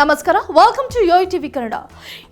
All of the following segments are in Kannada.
ನಮಸ್ಕಾರ welcome to Yo TV Kannada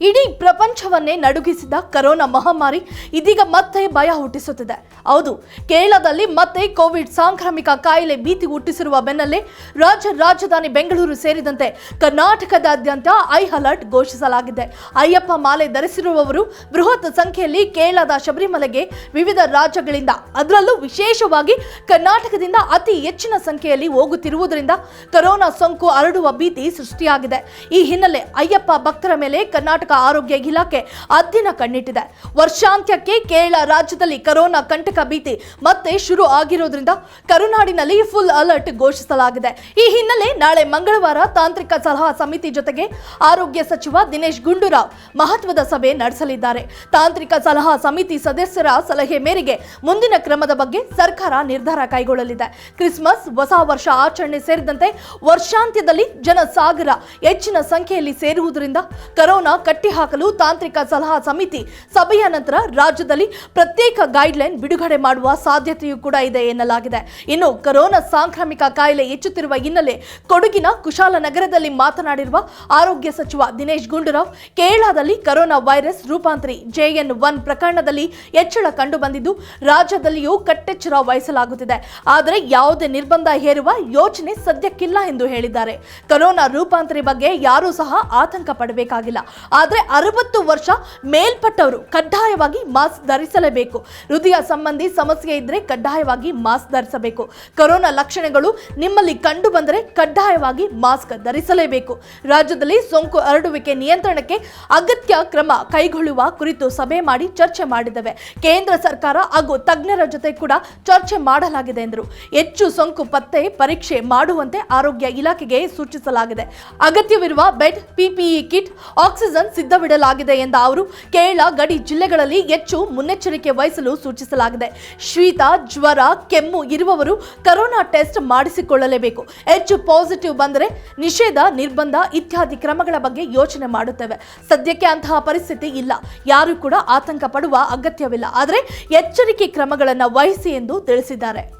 ಇಡೀ ಪ್ರಪಂಚವನ್ನೇ ನಡುಗಿಸಿದ ಕರೋನಾ ಮಹಾಮಾರಿ ಇದೀಗ ಮತ್ತೆ ಭಯ ಹುಟ್ಟಿಸುತ್ತಿದೆ. ಹೌದು, ಕೇರಳದಲ್ಲಿ ಮತ್ತೆ ಕೋವಿಡ್ ಸಾಂಕ್ರಾಮಿಕ ಕಾಯಿಲೆ ಭೀತಿ ಹುಟ್ಟಿಸಿರುವ ಬೆನ್ನಲ್ಲೇ ರಾಜ್ಯ ರಾಜಧಾನಿ ಬೆಂಗಳೂರು ಸೇರಿದಂತೆ ಕರ್ನಾಟಕದಾದ್ಯಂತ ಐ ಅಲರ್ಟ್ ಘೋಷಿಸಲಾಗಿದೆ. ಅಯ್ಯಪ್ಪ ಮಾಲೆ ಧರಿಸಿರುವವರು ಬೃಹತ್ ಸಂಖ್ಯೆಯಲ್ಲಿ ಕೇರಳದ ಶಬರಿಮಲೆಗೆ ವಿವಿಧ ರಾಜ್ಯಗಳಿಂದ. ಅದರಲ್ಲೂ ವಿಶೇಷವಾಗಿ ಕರ್ನಾಟಕದಿಂದ ಅತಿ ಹೆಚ್ಚಿನ ಸಂಖ್ಯೆಯಲ್ಲಿ ಹೋಗುತ್ತಿರುವುದರಿಂದ ಕರೋನಾ ಸೋಂಕು ಹರಡುವ ಭೀತಿ ಸೃಷ್ಟಿಯಾಗಿದೆ. ಈ ಹಿನ್ನೆಲೆ ಅಯ್ಯಪ್ಪ ಭಕ್ತರ ಮೇಲೆ ಕರ್ನಾಟಕ ಆರೋಗ್ಯ ಇಲಾಖೆ ಅದ್ದಿನ ಕಣ್ಣಿಟ್ಟಿದೆ. ವರ್ಷಾಂತ್ಯಕ್ಕೆ ಕೇರಳ ರಾಜ್ಯದಲ್ಲಿ ಕರೋನಾ ಕಂಟಕ ಭೀತಿ ಮತ್ತೆ ಶುರು ಆಗಿರೋದ್ರಿಂದ ಕರುನಾಡಿನಲ್ಲಿ ಫುಲ್ ಅಲರ್ಟ್ ಘೋಷಿಸಲಾಗಿದೆ. ಈ ಹಿನ್ನೆಲೆ ನಾಳೆ ಮಂಗಳವಾರ ತಾಂತ್ರಿಕ ಸಲಹಾ ಸಮಿತಿ ಜೊತೆಗೆ ಆರೋಗ್ಯ ಸಚಿವ ದಿನೇಶ್ ಗುಂಡೂರಾವ್ ಮಹತ್ವದ ಸಭೆ ನಡೆಸಲಿದ್ದಾರೆ. ತಾಂತ್ರಿಕ ಸಲಹಾ ಸಮಿತಿ ಸದಸ್ಯರ ಸಲಹೆ ಮೇರೆಗೆ ಮುಂದಿನ ಕ್ರಮದ ಬಗ್ಗೆ ಸರ್ಕಾರ ನಿರ್ಧಾರ ಕೈಗೊಳ್ಳಲಿದೆ. ಕ್ರಿಸ್ಮಸ್, ಹೊಸ ವರ್ಷ ಆಚರಣೆ ಸೇರಿದಂತೆ ವರ್ಷಾಂತ್ಯದಲ್ಲಿ ಜನಸಾಗರ ಹೆಚ್ಚಿನ ಸಂಖ್ಯೆಯಲ್ಲಿ ಸೇರುವುದರಿಂದ ಕರೋನಾ ಕಟ್ಟಿಹಾಕಲು ತಾಂತ್ರಿಕ ಸಲಹಾ ಸಮಿತಿ ಸಭೆಯ ನಂತರ ರಾಜ್ಯದಲ್ಲಿ ಪ್ರತ್ಯೇಕ ಗೈಡ್ಲೈನ್ ಬಿಡುಗಡೆ ಮಾಡುವ ಸಾಧ್ಯತೆಯೂ ಕೂಡ ಇದೆ ಎನ್ನಲಾಗಿದೆ. ಇನ್ನು ಕರೋನಾ ಸಾಂಕ್ರಾಮಿಕ ಕಾಯಿಲೆ ಹೆಚ್ಚುತ್ತಿರುವ ಹಿನ್ನೆಲೆ ಕೊಡಗಿನ ಕುಶಾಲನಗರದಲ್ಲಿ ಮಾತನಾಡಿರುವ ಆರೋಗ್ಯ ಸಚಿವ ದಿನೇಶ್ ಗುಂಡೂರಾವ್, ಕೇರಳದಲ್ಲಿ ಕರೋನಾ ವೈರಸ್ ರೂಪಾಂತರಿ ಜೆಎನ್ ಒನ್ ಪ್ರಕರಣದಲ್ಲಿ ಹೆಚ್ಚಳ ಕಂಡುಬಂದಿದ್ದು, ರಾಜ್ಯದಲ್ಲಿಯೂ ಕಟ್ಟೆಚ್ಚರ ವಹಿಸಲಾಗುತ್ತಿದೆ. ಆದರೆ ಯಾವುದೇ ನಿರ್ಬಂಧ ಹೇರುವ ಯೋಚನೆ ಸದ್ಯಕ್ಕಿಲ್ಲ ಎಂದು ಹೇಳಿದ್ದಾರೆ. ಕರೋನಾ ರೂಪಾಂತರಿ ಬಗ್ಗೆ ಯಾರೂ ಸಹ ಆತಂಕ ಪಡಬೇಕಾಗಿಲ್ಲ. ಆದರೆ ಅರವತ್ತು ವರ್ಷ ಮೇಲ್ಪಟ್ಟವರು ಕಡ್ಡಾಯವಾಗಿ ಮಾಸ್ಕ್ ಧರಿಸಲೇಬೇಕು. ಹೃದಯ ಸಂಬಂಧಿ ಸಮಸ್ಯೆ ಇದ್ರೆ ಕಡ್ಡಾಯವಾಗಿ ಮಾಸ್ಕ್ ಧರಿಸಬೇಕು. ಕೊರೋನಾ ಲಕ್ಷಣಗಳು ನಿಮ್ಮಲ್ಲಿ ಕಂಡು ಬಂದರೆ ಕಡ್ಡಾಯವಾಗಿ ಮಾಸ್ಕ್ ಧರಿಸಲೇಬೇಕು. ರಾಜ್ಯದಲ್ಲಿ ಸೋಂಕು ಹರಡುವಿಕೆ ನಿಯಂತ್ರಣಕ್ಕೆ ಅಗತ್ಯ ಕ್ರಮ ಕೈಗೊಳ್ಳುವ ಕುರಿತು ಸಭೆ ಮಾಡಿ ಚರ್ಚೆ ಮಾಡಿದವೆ ಕೇಂದ್ರ ಸರ್ಕಾರ ಹಾಗೂ ತಜ್ಞರ ಜೊತೆ ಕೂಡ ಚರ್ಚೆ ಮಾಡಲಾಗಿದೆ ಎಂದರು. ಹೆಚ್ಚು ಸೋಂಕು ಪತ್ತೆ ಪರೀಕ್ಷೆ ಮಾಡುವಂತೆ ಆರೋಗ್ಯ ಇಲಾಖೆಗೆ ಸೂಚಿಸಲಾಗಿದೆ. ಅಗತ್ಯವಿರುವ ಬೆಡ್ ಪಿಪಿಇ ಕಿಟ್, ಆಕ್ಸಿಜನ್ ಸಿದ್ಧವಿಡಲಾಗಿದೆ ಎಂದ ಅವರು, ಕೇರಳ ಗಡಿ ಜಿಲ್ಲೆಗಳಲ್ಲಿ ಹೆಚ್ಚು ಮುನ್ನೆಚ್ಚರಿಕೆ ವಹಿಸಲು ಸೂಚಿಸಲಾಗಿದೆ. ಶೀತ ಜ್ವರ, ಕೆಮ್ಮು ಇರುವವರು ಕರೋನಾ ಟೆಸ್ಟ್ ಮಾಡಿಸಿಕೊಳ್ಳಲೇಬೇಕು. ಹೆಚ್ಚು ಪಾಸಿಟಿವ್ ಬಂದರೆ ನಿಷೇಧ, ನಿರ್ಬಂಧ ಇತ್ಯಾದಿ ಕ್ರಮಗಳ ಬಗ್ಗೆ ಯೋಚನೆ ಮಾಡುತ್ತೇವೆ. ಸದ್ಯಕ್ಕೆ ಅಂತಹ ಪರಿಸ್ಥಿತಿ ಇಲ್ಲ. ಯಾರು ಕೂಡ ಆತಂಕ ಪಡುವ ಅಗತ್ಯವಿಲ್ಲ. ಆದರೆ, ಎಚ್ಚರಿಕೆ ಕ್ರಮಗಳನ್ನು ವಹಿಸಿ ಎಂದು ತಿಳಿಸಿದ್ದಾರೆ.